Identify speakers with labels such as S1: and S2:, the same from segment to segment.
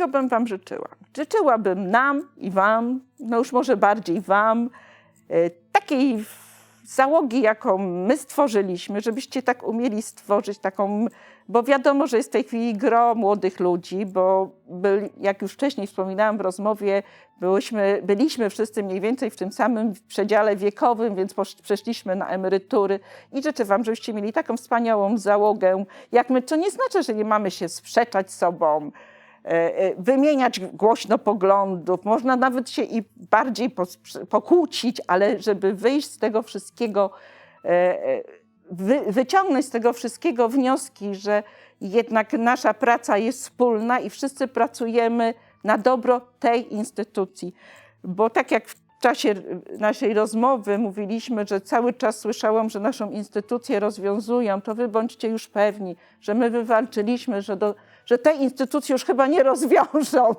S1: czego bym Wam życzyła? Życzyłabym nam i Wam, no już może bardziej Wam, e, takiej załogi, jaką my stworzyliśmy, żebyście tak umieli stworzyć taką, bo wiadomo, że jest w tej chwili gro młodych ludzi, bo byli, jak już wcześniej wspominałam w rozmowie, byłyśmy, byliśmy wszyscy mniej więcej w tym samym przedziale wiekowym, więc przeszliśmy na emerytury i życzę Wam, żebyście mieli taką wspaniałą załogę, jak my, co nie znaczy, że nie mamy się sprzeczać sobą, wymieniać głośno poglądów, można nawet się i bardziej pokłócić, ale żeby wyjść z tego wszystkiego, e, e, wy, wyciągnąć z tego wszystkiego wnioski, że jednak nasza praca jest wspólna i wszyscy pracujemy na dobro tej instytucji. Bo tak jak w czasie naszej rozmowy mówiliśmy, że cały czas słyszałam, że naszą instytucję rozwiązują, to wy bądźcie już pewni, że my wywalczyliśmy, że, do, że te instytucje już chyba nie rozwiążą,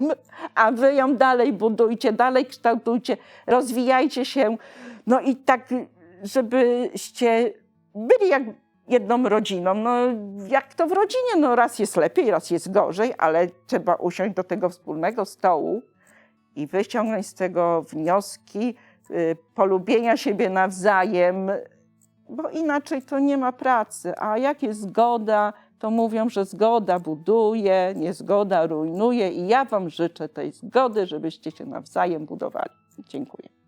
S1: a wy ją dalej budujcie, dalej kształtujcie, rozwijajcie się. No i tak, żebyście byli jak jedną rodziną. No, jak to w rodzinie, no raz jest lepiej, raz jest gorzej, ale trzeba usiąść do tego wspólnego stołu i wyciągnąć z tego wnioski y, polubienia siebie nawzajem, bo inaczej to nie ma pracy. A jak jest zgoda, to mówią, że zgoda buduje, niezgoda rujnuje i ja Wam życzę tej zgody, żebyście się nawzajem budowali. Dziękuję.